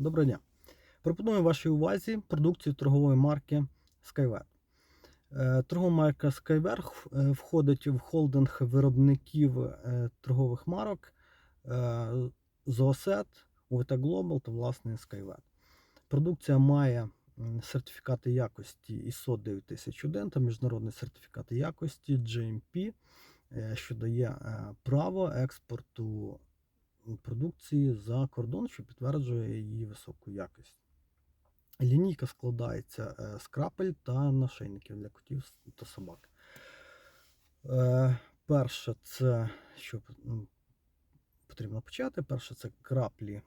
Доброго дня. Пропоную вашій увазі продукцію торгової марки Skywet. Е, Торгова марка Skywet е, входить в холдинг виробників е, торгових марок Zoset, UVT Global та власне Skywet. Продукція має сертифікати якості ISO 9001 та міжнародні сертифікати якості GMP, що дає право експорту продукції за кордон, що підтверджує її високу якість. Лінійка складається е, з крапель та нашийників для котів та собак. Е, Перше, це що потрібно почати. Перше, це краплі.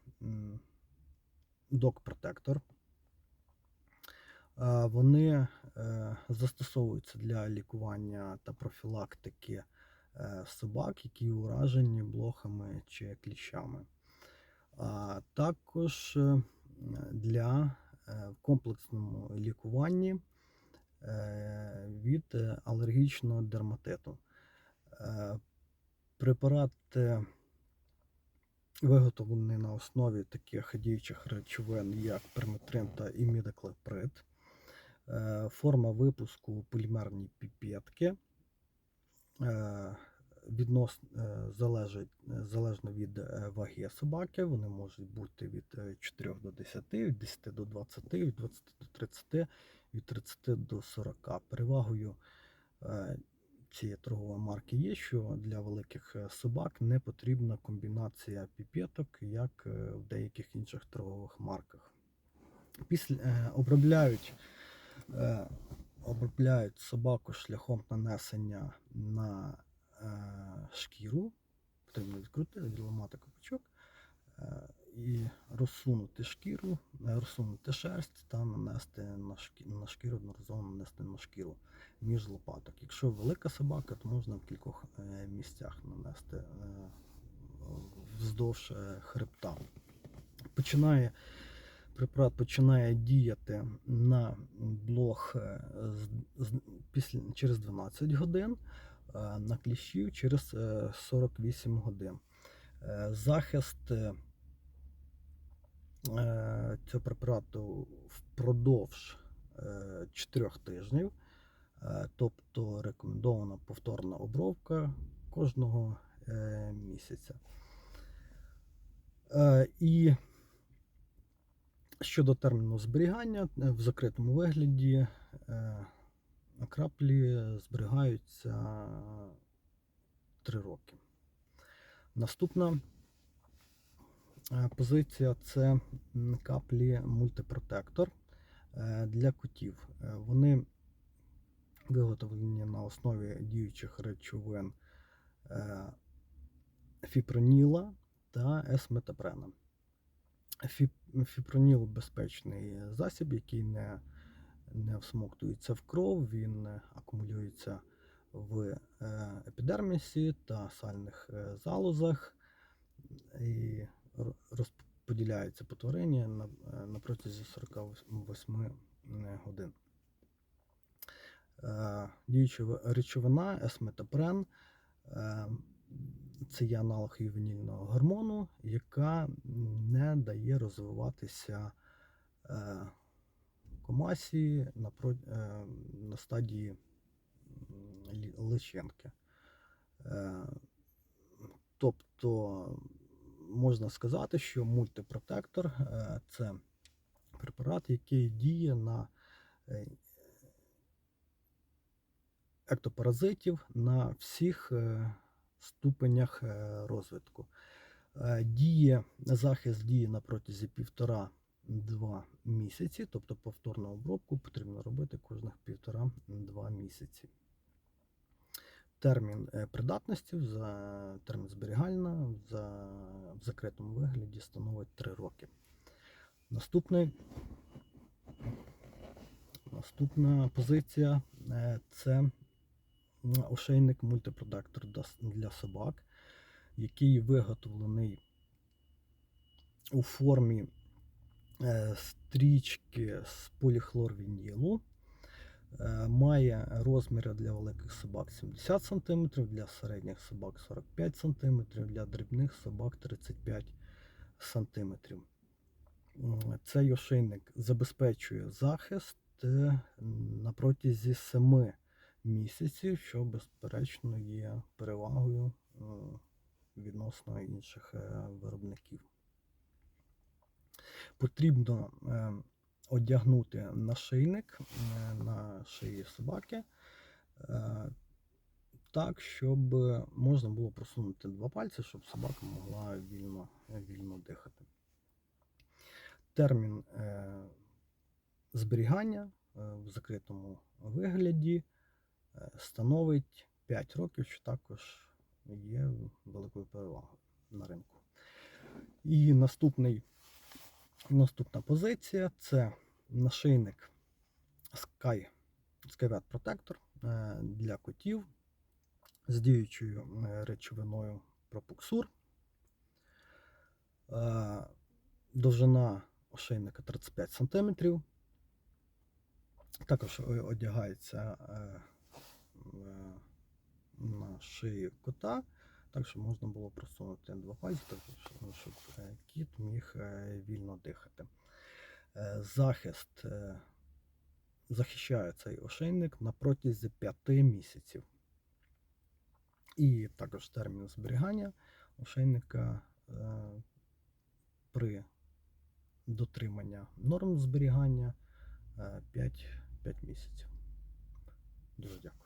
Е, Вони е, застосовуються для лікування та профілактики собак, які уражені блохами чи кліщами. Також е, для е, в комплексному лікуванні е, від е, алергічного дерматиту. Е, Препарат е, виготовлений на основі таких діючих речовин, як перметрин та імідоклоприд. Е, Форма випуску полімерні піпетки. Е, Віднос е, залежить е, залежно від ваги собаки. Вони можуть бути від е, 4 до 10, від 10 до 20, від 20 до 30, від 30 до 40. Перевагою цієї торгової марки є, що для великих собак не потрібна комбінація піпеток, як в деяких інших торгових марках. Після обробляють, обробляють собаку шляхом нанесення на е, шкіру. Потрібно відкрутити, відламати копачок е, і розсунути шкіру, е, розсунути шерсть та нанести на шкіру, на шкіру одноразово нанести на шкіру між лопаток. Якщо велика собака, то можна в кількох е, місцях нанести е, вздовж е, хребта. Починає препарат починає діяти на блох е, через 12 годин, е, на кліщів через е, 48 годин. Е, Захист е, е, цього препарату впродовж 4 тижнів. Тобто рекомендована повторна обробка кожного місяця. І щодо терміну зберігання, е, в закритому вигляді е, краплі зберігаються 3 роки. Наступна е, позиція це каплі мультипротектор для котів. Вони виготовлені на основі діючих речовин фіпроніла та есметапрена. Фіп- Фіпроніл безпечний засіб, який не, не всмоктується в кров, він акумулюється в е, епідермісі та сальних е, залозах і розподіляється по тварині на, на протязі 48 годин. Е, Діюча речовина есметапрен це є аналог ювенільного гормону, яка не дає розвиватися е, комасі на, е, на стадії личинки. Е, Тобто можна сказати, що мультипротектор це препарат, який діє на ектопаразитів на всіх ступенях е, розвитку. Е, Діє, захист діє на протязі півтора-два місяці, тобто повторну обробку потрібно робити кожних півтора-два місяці. Термін е, придатності, за термін зберігальна за, в закритому вигляді становить 3 роки. Наступний, наступна позиція це ошейник мультипродактор для собак, який виготовлений у формі е, стрічки з поліхлорвінілу. Е, Має розміри для великих собак 70 см, для середніх собак 45 см, для дрібних собак 35 см. Цей ошейник забезпечує захист е, на протязі 7 місяців, що безперечно є перевагою е, відносно інших е, виробників. Потрібно е, одягнути нашийник на шиї собаки так, щоб можна було просунути два пальці, щоб собака могла вільно, вільно дихати. Термін зберігання в закритому вигляді становить 5 років, що також є великою перевагою на ринку. І наступний, наступна позиція це нашийник Sky, Skyvet Protector е, для котів з діючою е, речовиною Propulsur. Е, Довжина ошейника 35 см. Також одягається на шиї кота, так що можна було просунути два пальці, так щоб- щоб е, кіт міг е, вільно дихати. Е, Захист е, захищає цей ошейник на протязі 5 місяців. І також термін зберігання ошейника е, при дотримання норм зберігання е, 5, 5 місяців. Дуже дякую.